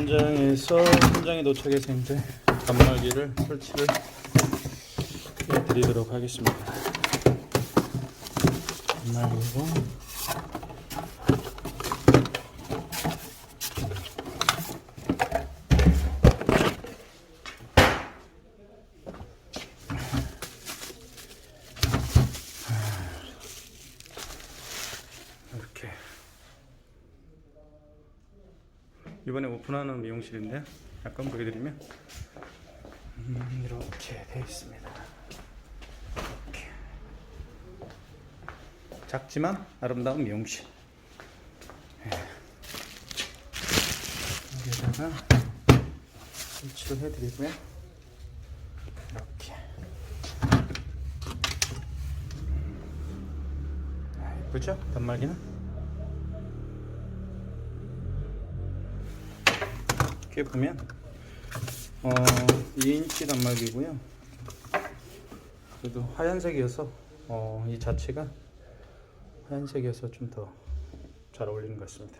현장에서 현장에 이제 단말기를 설치를 해드리도록 하겠습니다. 단말기고 이번에 오픈하는 미용실인데 약간 보여드리면 음, 이렇게 되어 있습니다. 이렇게 작지만 아름다운 미용실. 예. 여기다가 설치를 해드리고요. 이렇게 아, 예쁘죠? 단말기는? 이렇게 보면 어 2인치 단말기고요. 그래도 하얀색이어서 어, 이 자체가 하얀색이어서 좀 더 잘 어울리는 것 같습니다.